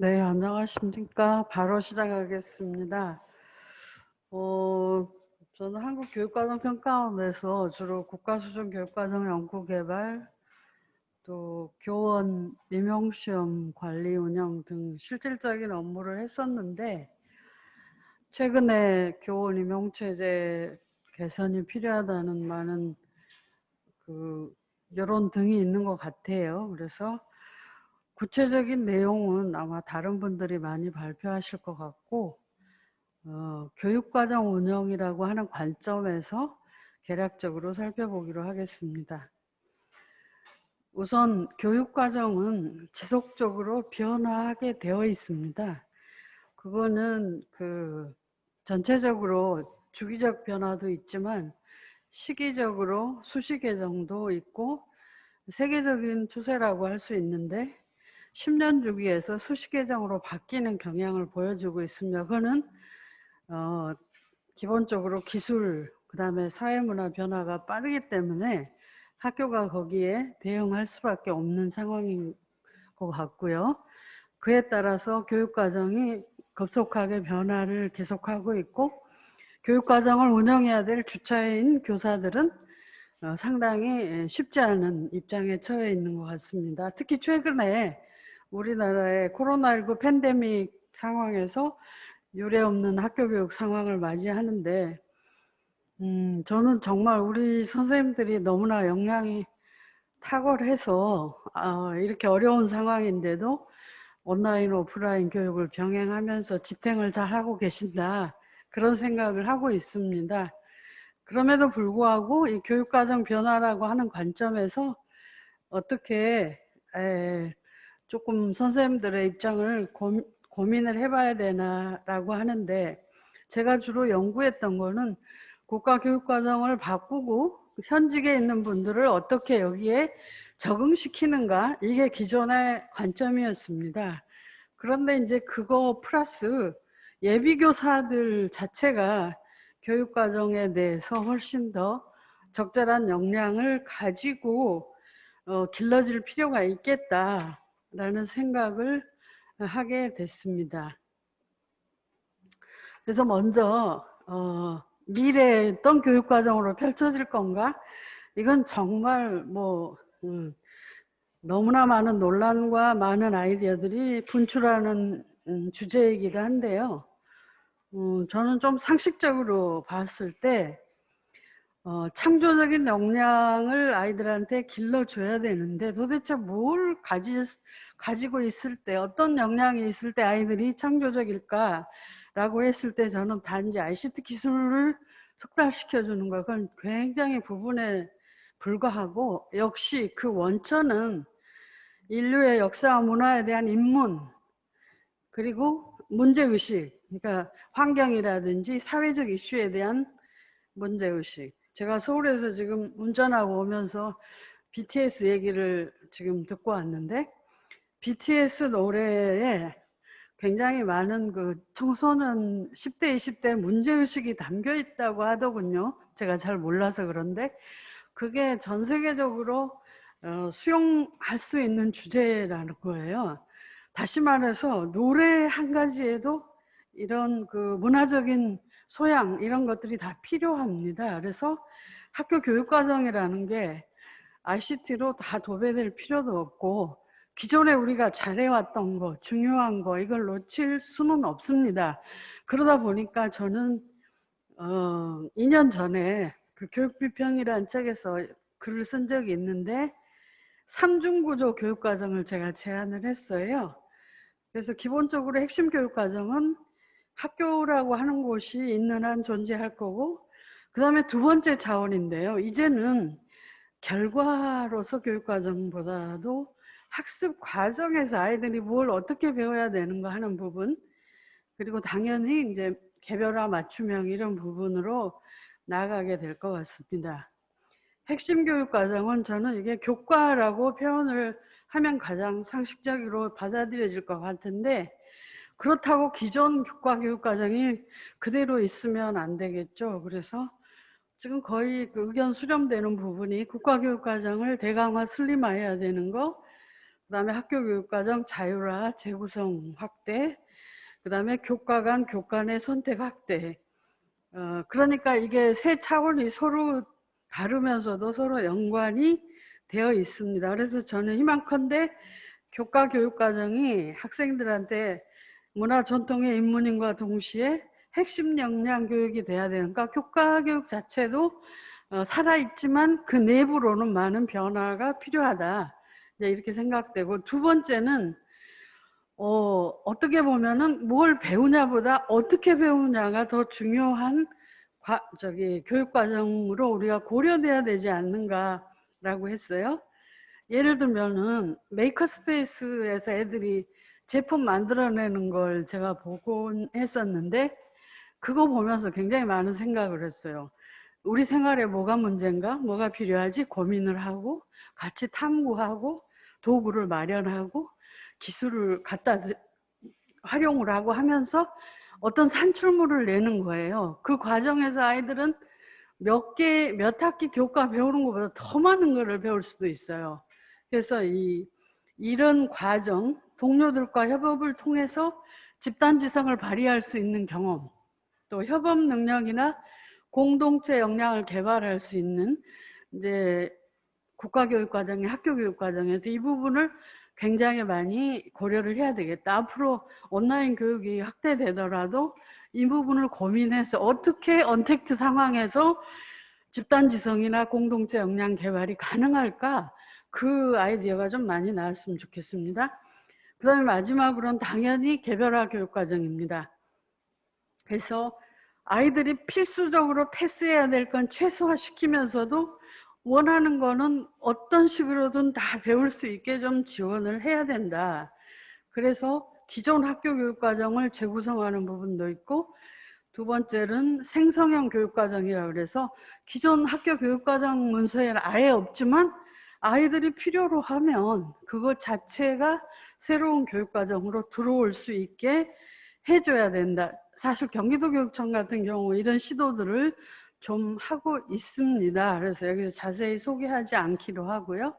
네, 안녕하십니까. 바로 시작하겠습니다. 어, 저는 한국교육과정평가원에서 주로 국가수준 교육과정 연구개발, 또 교원 임용시험 관리 운영 등 실질적인 업무를 했었는데, 최근에 교원 임용체제 개선이 필요하다는 많은 그 여론 등이 있는 것 같아요. 그래서 구체적인 내용은 아마 다른 분들이 많이 발표하실 것 같고 어, 교육과정 운영이라고 하는 관점에서 개략적으로 살펴보기로 하겠습니다. 우선 교육과정은 지속적으로 변화하게 되어 있습니다. 그거는 그 전체적으로 주기적 변화도 있지만 시기적으로 수시계 정도 있고 세계적인 추세라고 할 수 있는데 10년 주기에서 수시 계정으로 바뀌는 경향을 보여주고 있습니다. 그거는 어, 기본적으로 기술 그 다음에 사회문화 변화가 빠르기 때문에 학교가 거기에 대응할 수밖에 없는 상황인 것 같고요. 그에 따라서 교육과정이 급속하게 변화를 계속하고 있고 교육과정을 운영해야 될 주체인 교사들은 어, 상당히 쉽지 않은 입장에 처해 있는 것 같습니다. 특히 최근에 우리나라의 코로나19 팬데믹 상황에서 유례 없는 학교 교육 상황을 맞이하는데 음, 저는 정말 우리 선생님들이 너무나 역량이 탁월해서 아, 이렇게 어려운 상황인데도 온라인, 오프라인 교육을 병행하면서 지탱을 잘 하고 계신다. 그런 생각을 하고 있습니다. 그럼에도 불구하고 이 교육과정 변화라고 하는 관점에서 어떻게 에, 조금 선생님들의 입장을 고, 고민을 해봐야 되나라고 하는데 제가 주로 연구했던 거는 국가교육과정을 바꾸고 현직에 있는 분들을 어떻게 여기에 적응시키는가 이게 기존의 관점이었습니다. 그런데 이제 그거 플러스 예비교사들 자체가 교육과정에 대해서 훨씬 더 적절한 역량을 가지고 어, 길러질 필요가 있겠다. 라는 생각을 하게 됐습니다. 그래서 먼저 어, 미래에 어떤 교육과정으로 펼쳐질 건가? 이건 정말 뭐 음, 너무나 많은 논란과 많은 아이디어들이 분출하는 음, 주제이기도 한데요. 음, 저는 좀 상식적으로 봤을 때 어, 창조적인 역량을 아이들한테 길러줘야 되는데 도대체 뭘 가지, 가지고 있을 때 어떤 역량이 있을 때 아이들이 창조적일까? 라고 했을 때 저는 단지 ICT 기술을 숙달시켜 주는 거 그건 굉장히 부분에 불과하고 역시 그 원천은 인류의 역사와 문화에 대한 입문 그리고 문제의식 그러니까 환경이라든지 사회적 이슈에 대한 문제의식 제가 서울에서 지금 운전하고 오면서 BTS 얘기를 지금 듣고 왔는데 BTS 노래에 굉장히 많은 그 청소년 10대, 20대 문제의식이 담겨 있다고 하더군요. 제가 잘 몰라서 그런데 그게 전 세계적으로 어, 수용할 수 있는 주제라는 거예요. 다시 말해서 노래 한 가지에도 이런 그 문화적인 소양 이런 것들이 다 필요합니다. 그래서 학교 교육과정이라는 게 ICT로 다 도배될 필요도 없고 기존에 우리가 잘해왔던 거, 중요한 거 이걸 놓칠 수는 없습니다. 그러다 보니까 저는 어, 2년 전에 그 교육비평이라는 책에서 글을 쓴 적이 있는데 삼중구조 교육과정을 제가 제안을 했어요. 그래서 기본적으로 핵심 교육과정은 학교라고 하는 곳이 있는 한 존재할 거고 그 다음에 두 번째 차원인데요. 이제는 결과로서 교육과정보다도 학습 과정에서 아이들이 뭘 어떻게 배워야 되는가 하는 부분 그리고 당연히 이제 개별화 맞춤형 이런 부분으로 나아가게 될 것 같습니다. 핵심 교육 과정은 저는 이게 교과라고 표현을 하면 가장 상식적으로 받아들여질 것 같은데 그렇다고 기존 교과 교육 과정이 그대로 있으면 안 되겠죠. 그래서 지금 거의 그 의견 수렴되는 부분이 국가교육과정을 대강화 슬림화해야 되는 거 그 다음에 학교 교육과정 자율화 재구성 확대, 그 다음에 교과 간내 선택 확대. 어, 그러니까 이게 세 차원이 서로 다르면서도 서로 연관이 되어 있습니다. 그래서 저는 희망컨대 교과 교육 과정이 학생들한테 문화 전통의 인문인과 동시에 핵심 역량 교육이 돼야 되니까 교과 교육 자체도 어, 살아있지만 그 내부로는 많은 변화가 필요하다. 이렇게 생각되고 두 번째는 어, 어떻게 보면은 뭘 배우냐보다 어떻게 배우냐가 더 중요한 과, 저기 교육 과정으로 우리가 고려돼야 되지 않는가라고 했어요. 예를 들면은 메이커 스페이스에서 애들이 제품 만들어내는 걸 제가 보곤 했었는데 그거 보면서 굉장히 많은 생각을 했어요. 우리 생활에 뭐가 문제인가? 뭐가 필요하지? 고민을 하고 같이 탐구하고 도구를 마련하고 기술을 갖다 대- 활용을 하고 하면서 어떤 산출물을 내는 거예요. 그 과정에서 아이들은 몇 개, 몇 학기 교과 배우는 것보다 더 많은 거를 배울 수도 있어요. 그래서 이, 이런 과정, 동료들과 협업을 통해서 집단지성을 발휘할 수 있는 경험, 또 협업 능력이나 공동체 역량을 개발할 수 있는 이제 국가교육과정의 학교교육과정에서 이 부분을 굉장히 많이 고려를 해야 되겠다. 앞으로 온라인 교육이 확대되더라도 이 부분을 고민해서 어떻게 언택트 상황에서 집단지성이나 공동체 역량 개발이 가능할까? 그 아이디어가 좀 많이 나왔으면 좋겠습니다. 그 다음에 마지막으로는 당연히 개별화 교육과정입니다. 그래서 아이들이 필수적으로 패스해야 될 건 최소화시키면서도 원하는 거는 어떤 식으로든 다 배울 수 있게 좀 지원을 해야 된다. 그래서 기존 학교 교육 과정을 재구성하는 부분도 있고 두 번째는 생성형 교육 과정이라 그래서 기존 학교 교육 과정 문서에는 아예 없지만 아이들이 필요로 하면 그것 자체가 새로운 교육 과정으로 들어올 수 있게 해줘야 된다. 사실 경기도 교육청 같은 경우 이런 시도들을 좀 하고 있습니다. 그래서 여기서 자세히 소개하지 않기로 하고요.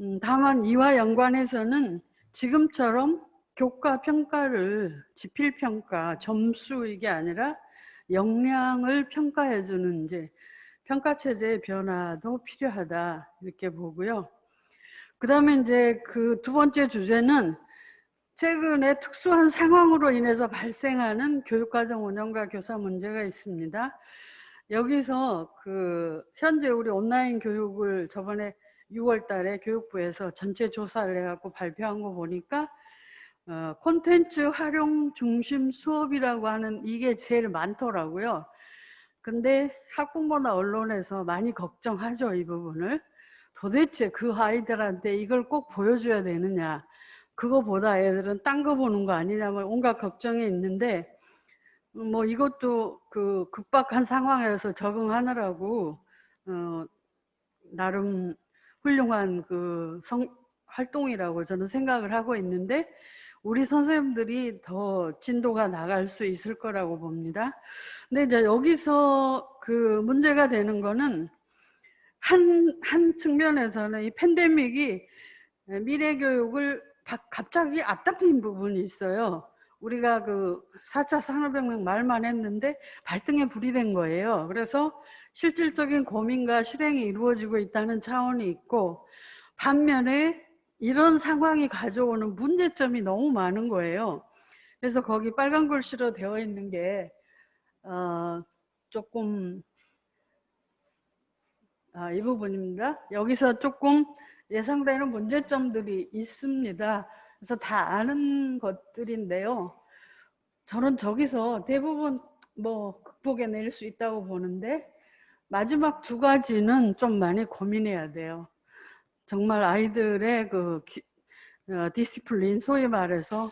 음, 다만 이와 연관해서는 지금처럼 교과 평가를 지필 평가, 점수 이게 아니라 역량을 평가해 주는 이제 평가 체제의 변화도 필요하다 이렇게 보고요. 그 다음에 이제 그 두 번째 주제는 최근에 특수한 상황으로 인해서 발생하는 교육과정 운영과 교사 문제가 있습니다. 여기서 그 현재 우리 온라인 교육을 저번에 6월 달에 교육부에서 전체 조사를 해갖고 발표한 거 보니까 어, 콘텐츠 활용 중심 수업이라고 하는 이게 제일 많더라고요. 근데 학부모나 언론에서 많이 걱정하죠, 이 부분을. 도대체 그 아이들한테 이걸 꼭 보여줘야 되느냐. 그거보다 애들은 딴 거 보는 거 아니냐, 뭐 온갖 걱정이 있는데, 뭐 이것도 그 급박한 상황에서 적응하느라고, 어, 나름 훌륭한 그 성, 활동이라고 저는 생각을 하고 있는데, 우리 선생님들이 더 진도가 나갈 수 있을 거라고 봅니다. 근데 이제 여기서 그 문제가 되는 거는 한, 한 측면에서는 이 팬데믹이 미래 교육을 바- 갑자기 앞당긴 부분이 있어요. 우리가 그 4차 산업혁명 말만 했는데 발등에 불이 된 거예요. 그래서 실질적인 고민과 실행이 이루어지고 있다는 차원이 있고 반면에 이런 상황이 가져오는 문제점이 너무 많은 거예요. 그래서 거기 빨간 글씨로 되어 있는 게 어, 조금 아, 이 부분입니다. 여기서 조금 예상되는 문제점들이 있습니다. 그래서 다 아는 것들인데요. 저는 저기서 대부분 뭐 극복해낼 수 있다고 보는데 마지막 두 가지는 좀 많이 고민해야 돼요. 정말 아이들의 그 기- 어, 디시플린 소위 말해서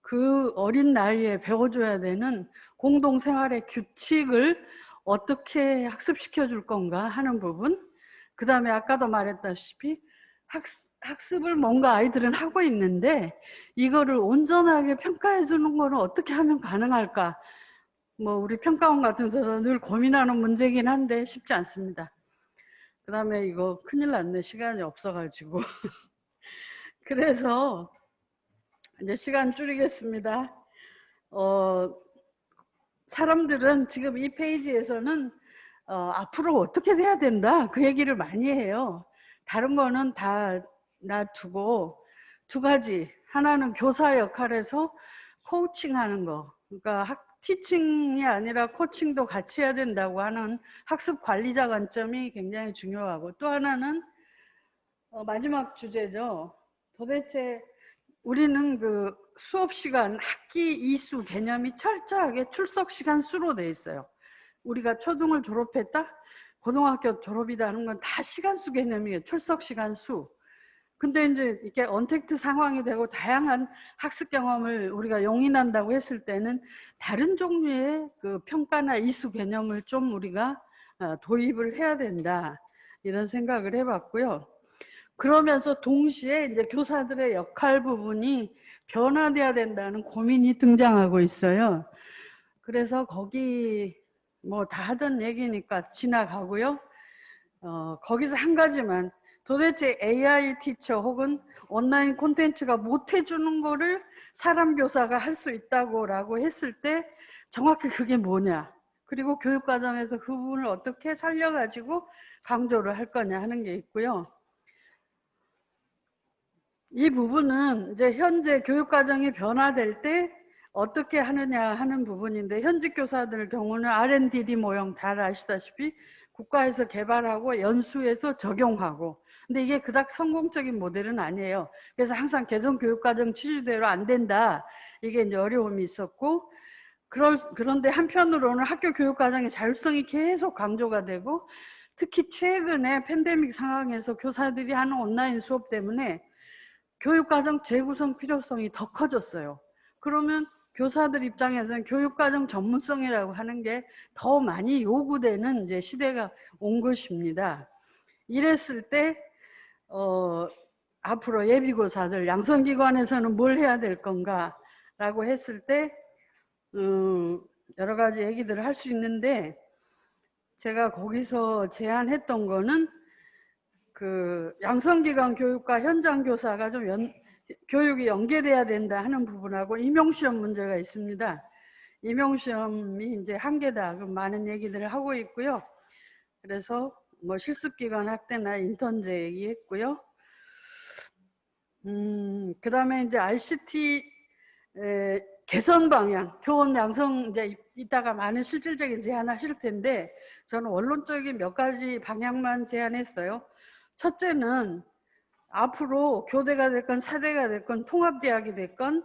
그 어린 나이에 배워줘야 되는 공동생활의 규칙을 어떻게 학습시켜 줄 건가 하는 부분. 그 다음에 아까도 말했다시피 학습, 학습 을 뭔가 아이들은 하고 있는데 이거를 온전하게 평가해 주는 거는 어떻게 하면 가능할까? 뭐 우리 평가원 같은 데서 늘 고민하는 문제긴 한데 쉽지 않습니다. 그 다음에 이거 큰일 났네. 시간이 없어가지고. 그래서 이제 시간 줄이겠습니다. 어, 사람들은 지금 이 페이지에서는 어, 앞으로 어떻게 돼야 된다 그 얘기를 많이 해요. 다른 거는 다 놔두고 두 가지 하나는 교사 역할에서 코칭하는 거 그러니까 학, 티칭이 아니라 코칭도 같이 해야 된다고 하는 학습 관리자 관점이 굉장히 중요하고 또 하나는 어, 마지막 주제죠. 도대체 우리는 그 수업 시간 학기 이수 개념이 철저하게 출석 시간 수로 돼 있어요. 우리가 초등을 졸업했다, 고등학교 졸업이다 하는 건 다 시간 수 개념이에요. 출석 시간 수. 근데 이제 이렇게 언택트 상황이 되고 다양한 학습 경험을 우리가 용인한다고 했을 때는 다른 종류의 그 평가나 이수 개념을 좀 우리가 어, 도입을 해야 된다. 이런 생각을 해봤고요. 그러면서 동시에 이제 교사들의 역할 부분이 변화돼야 된다는 고민이 등장하고 있어요. 그래서 거기 뭐 다 하던 얘기니까 지나가고요. 어, 거기서 한 가지만 도대체 AI 티처 혹은 온라인 콘텐츠가 못 해주는 거를 사람 교사가 할 수 있다고 라고 했을 때 정확히 그게 뭐냐 그리고 교육 과정에서 그 부분을 어떻게 살려가지고 강조를 할 거냐 하는 게 있고요. 이 부분은 이제 현재 교육 과정이 변화될 때 어떻게 하느냐 하는 부분인데 현직 교사들 경우는 R&D 모형 잘 아시다시피 국가에서 개발하고 연수해서 적용하고 근데 이게 그닥 성공적인 모델은 아니에요. 그래서 항상 개정 교육과정 취지대로 안 된다. 이게 이제 어려움이 있었고 그럴, 그런데 한편으로는 학교 교육과정의 자율성이 계속 강조가 되고 특히 최근에 팬데믹 상황에서 교사들이 하는 온라인 수업 때문에 교육과정 재구성 필요성이 더 커졌어요. 그러면 교사들 입장에서는 교육과정 전문성이라고 하는 게 더 많이 요구되는 이제 시대가 온 것입니다. 이랬을 때, 어, 앞으로 예비고사들, 양성기관에서는 뭘 해야 될 건가? 라고 했을 때, 음, 여러 가지 얘기들을 할 수 있는데, 제가 거기서 제안했던 거는 그 양성기관 교육과 현장 교사가 좀 연, 교육이 연계돼야 된다 하는 부분하고 임용시험 문제가 있습니다. 임용시험이 이제 한계다. 그 많은 얘기들을 하고 있고요. 그래서 뭐 실습기관 학대나 인턴제 얘기했고요. 음, 그 다음에 이제 RCT 에, 개선 방향, 교원 양성 이제 이따가 많은 실질적인 제안하실 텐데 저는 원론적인 몇 가지 방향만 제안했어요. 첫째는 앞으로 교대가 됐건 사대가 됐건 통합대학이 됐건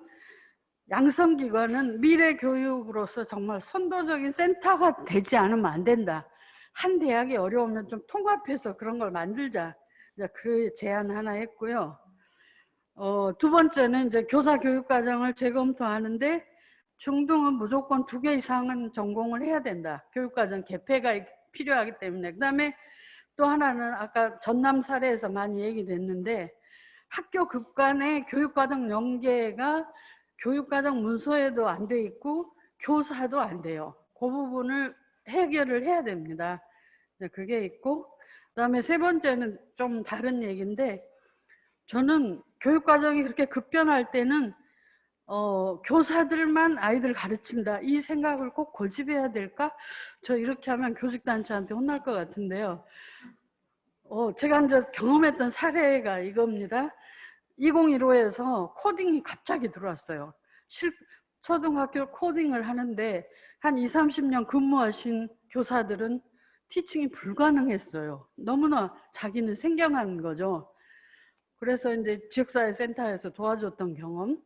양성기관은 미래 교육으로서 정말 선도적인 센터가 되지 않으면 안 된다. 한 대학이 어려우면 좀 통합해서 그런 걸 만들자. 그 제안 하나 했고요. 어, 두 번째는 이제 교사 교육 과정을 재검토하는데 중등은 무조건 두 개 이상은 전공을 해야 된다. 교육 과정 개폐가 필요하기 때문에. 그다음에 또 하나는 아까 전남 사례에서 많이 얘기됐는데 학교 급간의 교육과정 연계가 교육과정 문서에도 안 돼 있고 교사도 안 돼요. 그 부분을 해결을 해야 됩니다. 그게 있고 그다음에 세 번째는 좀 다른 얘기인데 저는 교육과정이 그렇게 급변할 때는 어, 교사들만 아이들 가르친다 이 생각을 꼭 고집해야 될까? 저 이렇게 하면 교직단체한테 혼날 것 같은데요. 어, 제가 이제 경험했던 사례가 이겁니다. 2015에서 코딩이 갑자기 들어왔어요. 실, 초등학교 코딩을 하는데 한 2, 30년 근무하신 교사들은 티칭이 불가능했어요. 너무나 자기는 생경한 거죠. 그래서 이제 지역사회 센터에서 도와줬던 경험,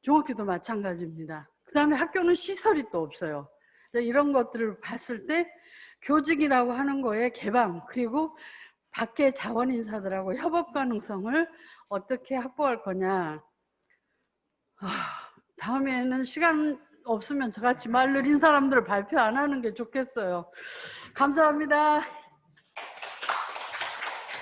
중학교도 마찬가지입니다. 그 다음에 학교는 시설이 또 없어요. 이런 것들을 봤을 때 교직이라고 하는 거에 개방, 그리고 밖의 자원 인사들하고 협업 가능성을 어떻게 확보할 거냐. 아, 다음에는 시간 없으면 저같이 말 느린 사람들 발표 안 하는 게 좋겠어요. 감사합니다.